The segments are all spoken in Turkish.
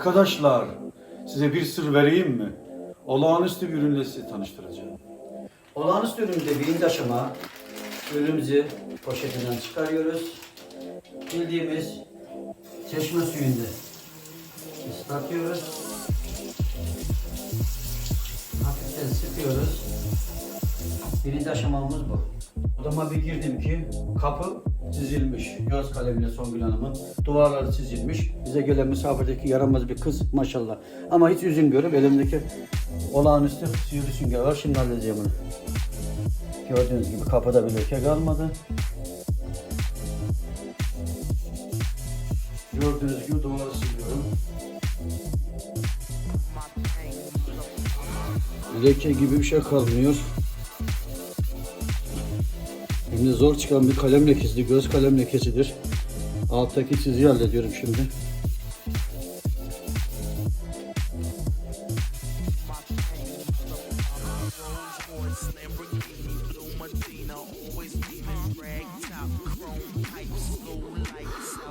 Arkadaşlar size bir sır vereyim mi? Olağanüstü bir ürünle sizi tanıştıracağım. Olağanüstü üründe birinci aşama ürünümüzü poşetinden çıkarıyoruz. Bildiğimiz çeşme suyunda ıslatıyoruz. Hafiften sıkıyoruz. Birinci aşamamız bu. Odama bir girdim ki kapı çizilmiş. Göz kalemiyle Songül Hanım'ın duvarları çizilmiş. Bize gelen misafirdeki yaramaz bir kız maşallah. Ama hiç üzülmüyorum. Elimdeki olağanüstü sihirli sünger var. Şimdi halledeceğim bunu. Gördüğünüz gibi kapıda bir leke kalmadı. Gördüğünüz gibi duvarı siliyorum. Leke gibi bir şey kalmıyor. Şimdi zor çıkan bir kalem lekesi, göz kalem lekesidir. Alttaki çiziyi hallediyorum şimdi.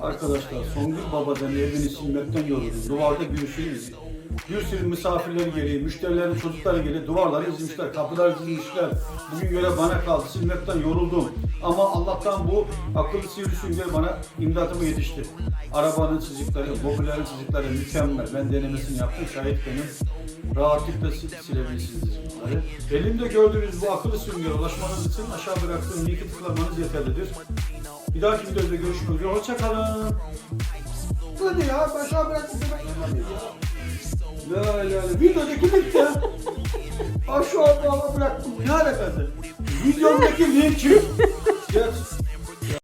Arkadaşlar Songül Baba'dan evini silmekten yoruldum. Duvarda bir sürü misafirleri geliyor, müşterilerin çocukları geliyor. Duvarları izlemişler, kapıları çizmişler. Bugün göre bana kaldı. Silmekten yoruldum. Ama Allah'tan bu akıllı sivri sünger bana imdadıma yetişti. Arabanın çizikleri, mobilyonun çizikleri mükemmel. Ben denemesini yaptım. Şahit benim. Rahatlıkla sil silebilirsiniz bunları. Elimde gördüğünüz bu akıllı süngere ulaşmanız için aşağı bıraktığım linki tıklamanız yeterlidir. Bir dahaki videoda görüşmek üzere. Hoşçakalın. Hadi ya aşağı bıraktım önemli ya. La la la. Videodaki bitti. Aşağı bıraktım. Ne alakası? Videomdaki linki. Ya